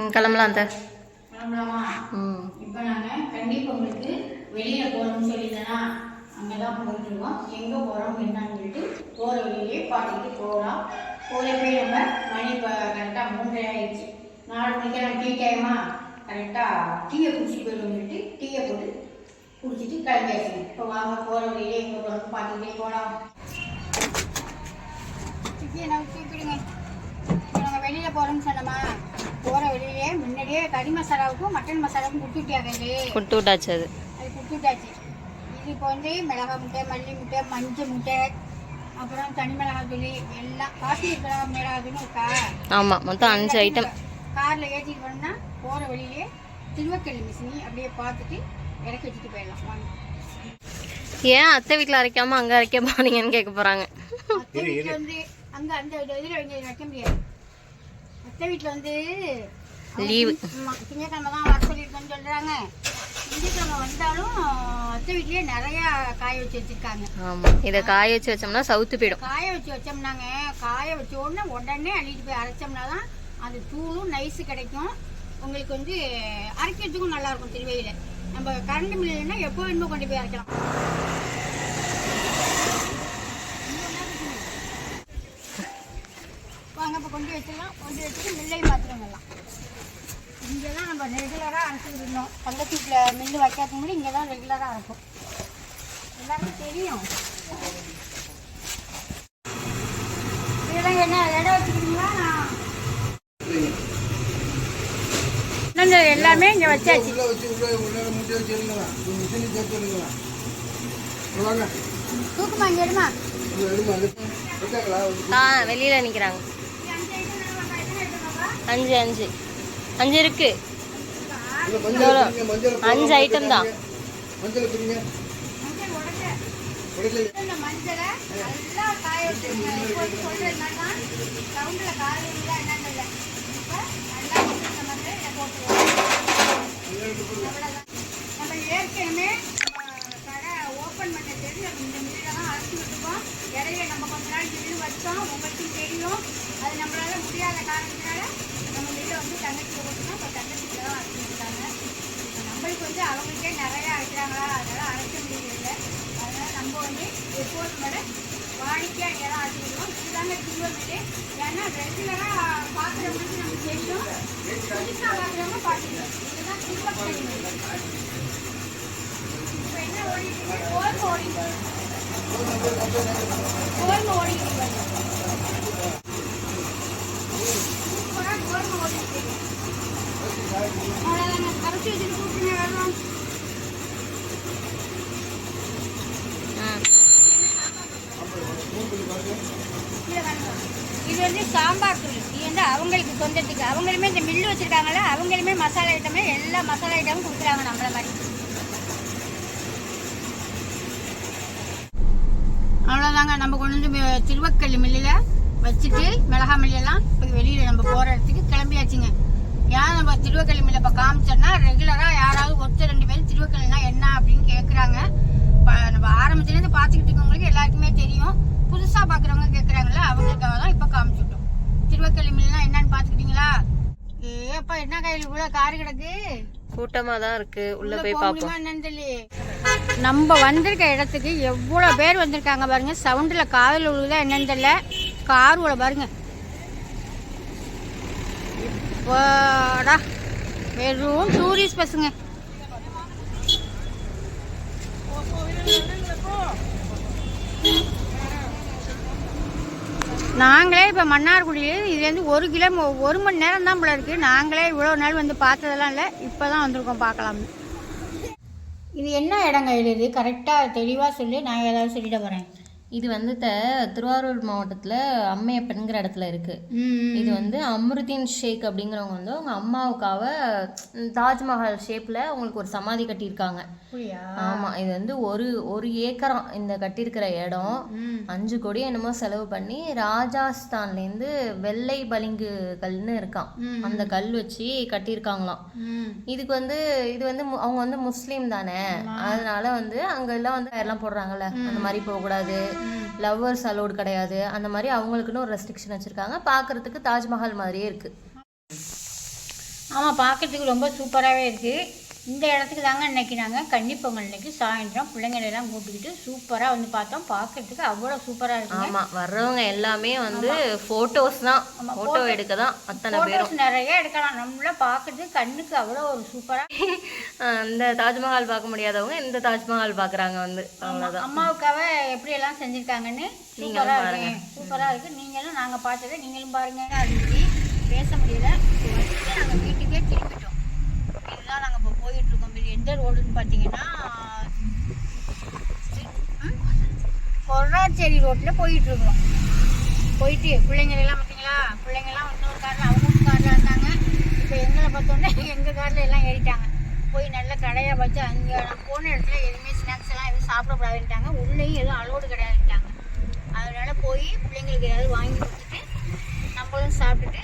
ம், கிளம்பலாம் அந்த கிளம்பலாமா? ம். இப்போ நாங்கள் கண்டிப்பாக உங்களுக்கு வெளியில் போகணும்னு சொல்லியிருந்தேன்னா அங்கே தான் போயிட்டு இருக்கோம் எங்கே போகிறோம் என்னன்னு சொல்லிட்டு போகிற வழியிலே பார்த்துக்கிட்டு போகலாம். போகிற போய் நம்ம மணி இப்போ கரெக்டாக மூன்றரை ஆயிடுச்சு. நாலு மணிக்கு டீ டைமா கரெக்டாக டீயை குடிச்சிட்டு போயிடுவோம் சொல்லிட்டு டீயை போட்டு குடிச்சிட்டு கிளம்பியாச்சு. இப்போ வாங்க போகிற வழியிலே எங்கே போகிறோம் பார்த்துக்கிட்டே போகலாம். தூக்கிடுங்க நாங்கள் வெளியில் போகிறோம்னு சொன்னோமா போகிற வெளியிலே முன்னாடியே கறி மசாலாவுக்கும் மட்டன் மசாலாவுக்கும் கொடுத்துட்டியாங்க இது? கொடுத்து விட்டாச்சு அது. அது கொடுத்துட்டாச்சு இது இப்போ வந்து மிளகா முட்டை மல்லி முட்டை மஞ்சள் முட்டை அப்புறம் தனி மிளகாய் தூள் எல்லாம் காஷ்மீர் மிளகா மிளகாய் தூள் இருக்கா? ஆமாம் மொத்தம் அஞ்சு ஐட்டம் காரில் ஏற்றிட்டு போனோம்னா போகிற வழியிலே திருவக்கல்லி மிஷினி அப்படியே பார்த்துட்டு இறக்கி வச்சுட்டு போயிடலாம். வாங்க. ஏன் அத்தை வீட்டில் அரைக்காம அங்கே அரைக்க போனீங்கன்னு கேட்க போகிறாங்க வந்து அங்கே அந்த இதில் வைக்க முடியாது. அத்தை வீட்டில் வந்து லீவு ஆமா, திங்கட்கிழமை தான் வர சொல்லியிருக்கேன்னு சொல்கிறாங்க திங்கட்கிழமை வந்தாலும் அத்தை வீட்லேயே நிறையா காய வச்சு வச்சுருக்காங்க. ஆமாம் இதை காய வச்சு வச்சோம்னா சவுத்து போயிடும். காய வச்சு வச்சோம்னாங்க. காய வச்ச உடனே உடனே அள்ளிட்டு போய் அரைச்சோம்னா தான் அந்த தூளும் நைஸு கிடைக்கும். உங்களுக்கு வந்து அரைக்கிறதுக்கும் நல்லா இருக்கும் திருவையில். நம்ம கரண்ட் மில்லுன்னா எப்போ வேணுமோ கொண்டு போய் அரைக்கலாம் வாங்க இப்போ கொண்டு வச்சிடலாம். கொண்டு வச்சுட்டு மில்லையும் பார்த்துட்டு வரலாம் இங்கே தான் நம்ம ரெகுலராக அரைச்சிட்டு இருந்தோம் தங்கச்சி வீட்டில் மில்லு வைக்காததுக்கு முன்னாடி இங்கே தான் ரெகுலராக அரைப்போம். எல்லாருக்கும் தெரியும். இதெல்லாம் என்ன இடம் வச்சுக்கிறீங்களா? நான் எல்லாமே இங்கே வச்சாச்சு. தூக்குமா இங்கே எடுமா? ஆ வெளியில் நிற்கிறாங்க அஞ்சு அஞ்சு. அஞ்சு இருக்கு. அஞ்சு ஐட்டம் தான். மஞ்சள் நாள் திடீர் வச்சோம். உங்களுக்கும் தெரியும். அது நம்மளால் முடியாத காரணத்தினால நம்ம மில்லை வந்து தங்கச்சியில் போட்டுருக்கோம் இப்போ தங்கச்சியில் தான் அரைச்சி இப்போ நம்மளுக்கு வந்து அவங்களுக்கே நிறையா அரைக்கிறாங்களா அதனால் அரைக்க முடியல அதனால் நம்ம வந்து எப்போதும் விட வாடிக்கையாக இங்கே தான் அரைச்சி விடுவோம் இதுதாங்க சில்வர் வீடு. ஏன்னா ரெகுலராக பார்க்குறவங்களுக்கு நமக்கு தெரியும். புதுசாக பார்க்குறவங்க பார்த்துக்கலாம் இதுதான் சில்வர் மில்லு இப்போ என்ன ஓடிட்டு இருக்கு? ஓடிட்டு இது வந்து சாம்பார் தூள் இது வந்து அவங்களுக்கு சொந்தத்துக்கு. அவங்களுமே இந்த மில்லு வச்சிருக்காங்கல்ல அவங்களுமே மசாலா ஐட்டமே எல்லா மசாலா ஐட்டமும் கொடுக்குறாங்க நம்மள மாதிரி. அவ்வளோதாங்க நம்ம கொண்டு வந்து திருவக்கல்லி மில்லில் வச்சுட்டு மிளகா மில்லெல்லாம் இப்போ வெளியில் நம்ம போகிற இடத்துக்கு கிளம்பியாச்சுங்க. ஏன் நம்ம திருவக்கல்லி மில்லை இப்போ காமிச்சோன்னா ரெகுலராக யாராவது ஒருத்தர் ரெண்டு பேரும் திருவக்கல்லினா என்ன அப்படின்னு கேட்குறாங்க நம்ம ஆரம்பத்துலேருந்து பார்த்துக்கிட்டு இருக்கவங்களுக்கு எல்லாருக்குமே தெரியும். புதுசாக பார்க்குறவங்க கேட்குறாங்கல்ல அவங்களுக்காக தான் இப்போ காமிச்சுட்டோம். திருவக்கல்லி மில்லுனா என்னன்னு பார்த்துக்கிட்டீங்களா? ஏப்பா என்ன கையில் இவ்வளோ காரு கிடக்கு. கூட்டமாக தான் இருக்கு. உள்ளே போய் பார்ப்போம். என்னன்னு தெரியலையே. நம்ம வந்திருக்க இடத்துக்கு எவ்வளோ பேர் வந்திருக்காங்க பாருங்க. சவுண்டில் காதல் உழுகுதா என்னன்னு தெரியல. கார் உள்ள பாருங்க. இப்போடா. வெறும் டூரிஸ்ட் பஸ்ஸுங்க நாங்களே இப்போ மன்னார்குடியில் இதுலேருந்து ஒரு கிலோ ஒரு மணி நேரம் தான் போல இருக்குது நாங்களே இவ்வளோ நாள் வந்து பார்த்ததெல்லாம் இல்லை. இப்போ தான் வந்திருக்கோம் பார்க்கலாம்னு இது என்ன இடங்க இது? கரெக்டாக தெளிவாக சொல்லி. நான் ஏதாவது சொல்லிட போகிறேன் இது வந்து த திருவாரூர் மாவட்டத்தில் அம்மையப்பன்கிற இடத்துல இருக்கு. இது வந்து அம்ருதீன் ஷேக் அப்படிங்கிறவங்க வந்து அவங்க அம்மாவுக்காக தாஜ்மஹால் ஷேப்பில் அவங்களுக்கு ஒரு சமாதி கட்டியிருக்காங்க. ஆமாம் இது வந்து ஒரு ஒரு ஏக்கரம் இந்த கட்டியிருக்கிற இடம். அஞ்சு கோடி என்னமோ செலவு பண்ணி ராஜஸ்தான்லேருந்து வெள்ளை பளிங்கு கல்னு இருக்கான். அந்த கல் வச்சு கட்டியிருக்காங்களாம். இதுக்கு வந்து இது வந்து அவங்க வந்து முஸ்லீம் தானே. அதனால வந்து அங்க எல்லாம் வந்து எல்லாம் போடுறாங்கல்ல. அந்த மாதிரி போகக்கூடாது. லவ்வர்ஸ் அலோடு கிடையாது. அந்த மாதிரி அவங்களுக்குன்னு ஒரு ரெஸ்ட்ரிக்ஷன் வச்சுருக்காங்க. பார்க்கறதுக்கு தாஜ்மஹால் மாதிரியே இருக்குது ஆமாம் பார்க்கறதுக்கு ரொம்ப சூப்பராகவே இருக்குது இந்த இடத்துக்கு தாங்க இன்னைக்கு நாங்கள் கன்னிப்பொங்கல் இன்னைக்கு சாயந்தரம் பிள்ளைங்களை எல்லாம் கூப்பிட்டுக்கிட்டு சூப்பராக வந்து பார்த்தோம். பார்க்கறதுக்கு அவ்வளோ சூப்பராக இருக்குங்க. ஆமா வர்றவங்க எல்லாமே வந்து போட்டோஸ் தான். ஆமா, போட்டோ photo- எடுக்க தான் அத்தனை பேரும். ஃபோட்டோஸ் நிறைய எடுக்கலாம். நம்மள பார்க்கறதுக்கு கண்ணுக்கு அவ்வளோ ஒரு சூப்பராக அந்த தாஜ்மஹால் பார்க்க முடியாதவங்க இந்த தாஜ்மஹால் பார்க்கறாங்க வந்து. அவ்வளோதான் அம்மாவுக்காக எப்படி எல்லாம் செஞ்சுருக்காங்கன்னு சூப்பராக. இருக்கு. சூப்பராக இருக்குது நீங்களும் நாங்கள் பார்த்ததை நீங்களும் பாருங்க. பேச முடியல. நாங்கள் வீட்டுக்கே திரும்பிட்டோம் இதுதான் நாங்கள் இப்போ போயிட்டு இருக்கோம் எந்த ரோடுன்னு பார்த்தீங்கன்னா கொர்ராச்சேரி ரோட்டில் போயிட்டு இருக்கோம் போயிட்டு பிள்ளைங்களெல்லாம் பார்த்தீங்களா பிள்ளைங்கெல்லாம் இன்னொரு காரில் அவங்க காரில் இருந்தாங்க. இப்போ எங்களை பார்த்தோன்னே எங்கள் காரில் எல்லாம் ஏறிட்டாங்க. போய் நல்ல கடையை வச்சு அங்கே நான் போன இடத்துல எதுவுமே ஸ்நாக்ஸ் எல்லாம் எதுவும் சாப்பிடக்கூடாதுன்ட்டாங்க. உள்ளேயும் எதுவும் அலோடு கிடையாதுன்ட்டாங்க. அதனால போய் பிள்ளைங்களுக்கு ஏதாவது வாங்கி கொடுத்துட்டு நம்மளும் சாப்பிட்டுட்டு